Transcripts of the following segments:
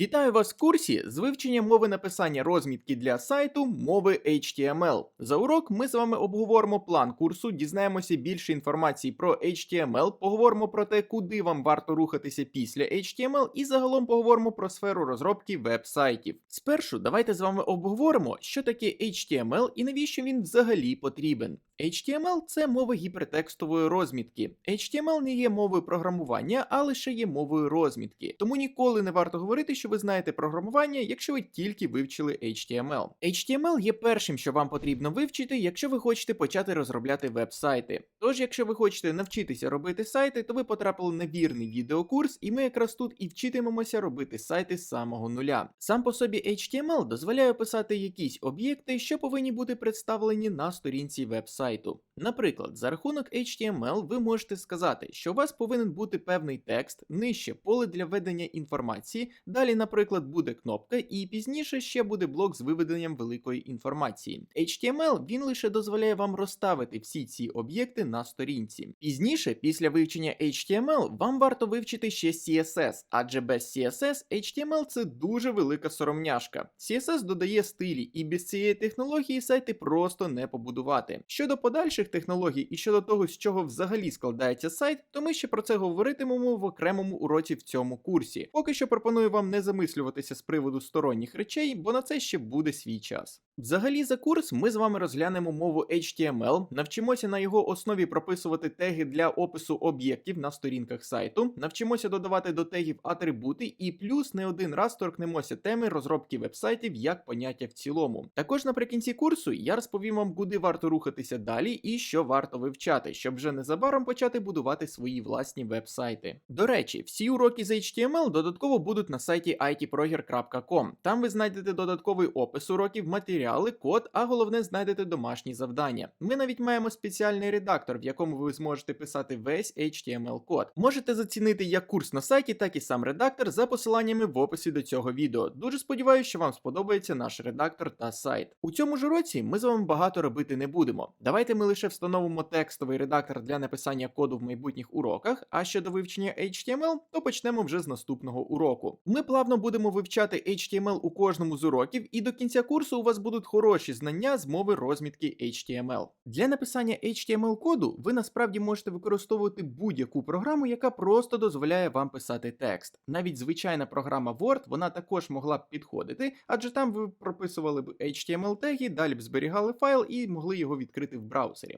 Вітаю вас в курсі з вивчення мови написання розмітки для сайту мови HTML. За урок ми з вами обговоримо план курсу, дізнаємося більше інформації про HTML, поговоримо про те, куди вам варто рухатися після HTML, і загалом поговоримо про сферу розробки веб-сайтів. Спершу давайте з вами обговоримо, що таке HTML і навіщо він взагалі потрібен. HTML це мова гіпертекстової розмітки. HTML не є мовою програмування, а лише є мовою розмітки. Тому ніколи не варто говорити, що ви знаєте програмування, якщо ви тільки вивчили HTML. HTML є першим, що вам потрібно вивчити, якщо ви хочете почати розробляти веб-сайти. Тож, якщо ви хочете навчитися робити сайти, то ви потрапили на вірний відеокурс, і ми якраз тут і вчитимемося робити сайти з самого нуля. Сам по собі HTML дозволяє писати якісь об'єкти, що повинні бути представлені на сторінці веб-сайту сайту. Наприклад, за рахунок HTML ви можете сказати, що у вас повинен бути певний текст, нижче поле для введення інформації, далі, наприклад, буде кнопка, і пізніше ще буде блок з виведенням великої інформації. HTML він лише дозволяє вам розставити всі ці об'єкти на сторінці. Пізніше, після вивчення HTML, вам варто вивчити ще CSS, адже без CSS HTML це дуже велика соромняшка. CSS додає стилі, і без цієї технології сайти просто не побудувати. Щодо подальших технологій і щодо того, з чого взагалі складається сайт, то ми ще про це говоритимемо в окремому уроці в цьому курсі. Поки що пропоную вам не замислюватися з приводу сторонніх речей, бо на це ще буде свій час. Взагалі, за курс ми з вами розглянемо мову HTML, навчимося на його основі прописувати теги для опису об'єктів на сторінках сайту, навчимося додавати до тегів атрибути, і плюс не один раз торкнемося теми розробки вебсайтів як поняття в цілому. Також наприкінці курсу я розповім вам, куди варто рухатися далі і що варто вивчати, щоб вже незабаром почати будувати свої власні веб-сайти. До речі, всі уроки з HTML додатково будуть на сайті itproger.com. Там ви знайдете додатковий опис уроків, матеріали, код, а головне знайдете домашні завдання. Ми навіть маємо спеціальний редактор, в якому ви зможете писати весь HTML код. Можете зацінити як курс на сайті, так і сам редактор за посиланнями в описі до цього відео. Дуже сподіваюся, що вам сподобається наш редактор та сайт. У цьому ж уроці ми з вами багато робити не будемо. Давайте ми лише встановимо текстовий редактор для написання коду в майбутніх уроках. А щодо вивчення HTML, то почнемо вже з наступного уроку. Ми плавно будемо вивчати HTML у кожному з уроків, і до кінця курсу у вас будуть хороші знання з мови розмітки HTML. Для написання HTML коду ви насправді можете використовувати будь-яку програму, яка просто дозволяє вам писати текст. Навіть звичайна програма Word вона також могла б підходити, адже там ви прописували б HTML теги, далі б зберігали файл і могли його відкрити в браузері.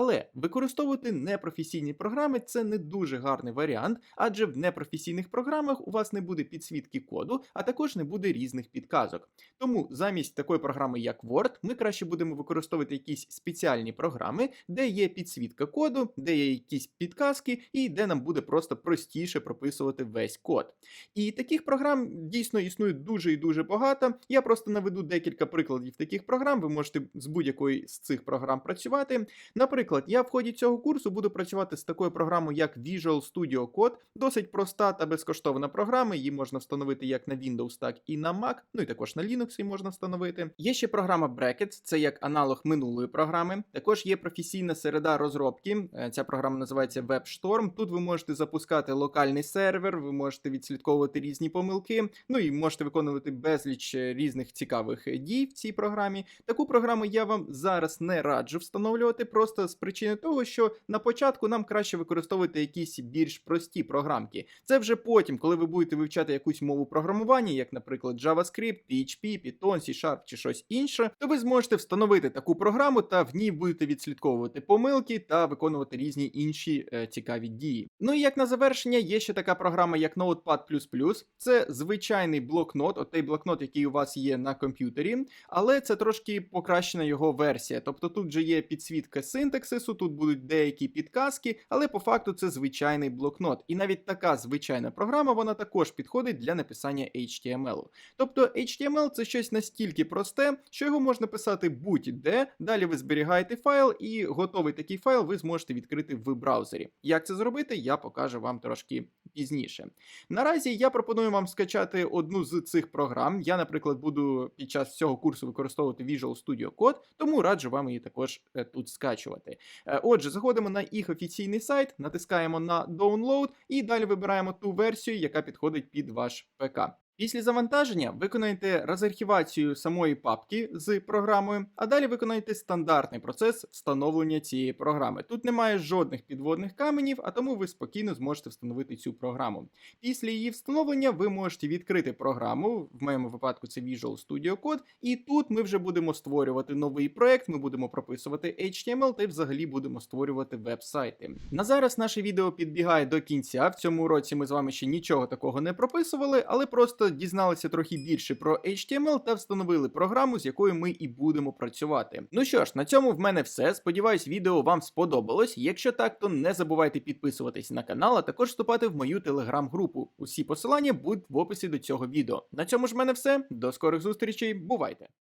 Але використовувати непрофесійні програми це не дуже гарний варіант, адже в непрофесійних програмах у вас не буде підсвітки коду, а також не буде різних підказок. Тому замість такої програми, як Word, ми краще будемо використовувати якісь спеціальні програми, де є підсвітка коду, де є якісь підказки, і де нам буде просто простіше прописувати весь код. І таких програм дійсно існує дуже і дуже багато. Я просто наведу декілька прикладів таких програм. Ви можете з будь-якої з цих програм працювати. Наприклад, я в ході цього курсу буду працювати з такою програмою, як Visual Studio Code, досить проста та безкоштовна програма. Її можна встановити як на Windows, так і на Mac, ну і також на Linux її можна встановити. Є ще програма Brackets, це як аналог минулої програми. Також є професійна середа розробки. Е, Ця програма називається WebStorm. Тут ви можете запускати локальний сервер, ви можете відслідковувати різні помилки, ну і можете виконувати безліч е, різних цікавих е, дій в цій програмі. Таку програму я вам зараз не раджу встановлювати, просто з причини того, що на початку нам краще використовувати якісь більш прості програмки. Це вже потім, коли ви будете вивчати якусь мову програмування, як, наприклад, JavaScript, PHP, Python, C-Sharp чи щось інше, то ви зможете встановити таку програму та в ній будете відслідковувати помилки та виконувати різні інші е, цікаві дії. Ну і як на завершення, є ще така програма, як Notepad++. Це звичайний блокнот, от блокнот, який у вас є на комп'ютері, але це трошки покращена його версія. Тобто тут же є підсвітка синтаксису, тут будуть деякі підказки, але по факту це звичайний блокнот. І навіть така звичайна програма вона також підходить для написання HTML. Тобто HTML це щось настільки просте, що його можна писати будь-де. Далі ви зберігаєте файл, і готовий такий файл ви зможете відкрити в браузері. Як це зробити, я покажу вам трошки пізніше. Наразі я пропоную вам скачати одну з цих програм. Я, наприклад, буду під час цього курсу використовувати Visual Studio Code, тому раджу вам її також е, тут скачувати. Е, Отже, заходимо на їх офіційний сайт, натискаємо на Download і далі вибираємо ту версію, яка підходить під ваш ПК. Після завантаження виконайте розархівацію самої папки з програмою, а далі виконайте стандартний процес встановлення цієї програми. Тут немає жодних підводних каменів, а тому ви спокійно зможете встановити цю програму. Після її встановлення ви можете відкрити програму, в моєму випадку це Visual Studio Code, і тут ми вже будемо створювати новий проект, ми будемо прописувати HTML та взагалі будемо створювати веб-сайти. На зараз наше відео підбігає до кінця. В цьому уроці ми з вами ще нічого такого не прописували, але просто дізналися трохи більше про HTML та встановили програму, з якою ми і будемо працювати. Ну що ж, на цьому в мене все. Сподіваюсь, відео вам сподобалось. Якщо так, то не забувайте підписуватись на канал, а також вступати в мою телеграм-групу. Усі посилання будуть в описі до цього відео. На цьому ж в мене все. До скорих зустрічей. Бувайте!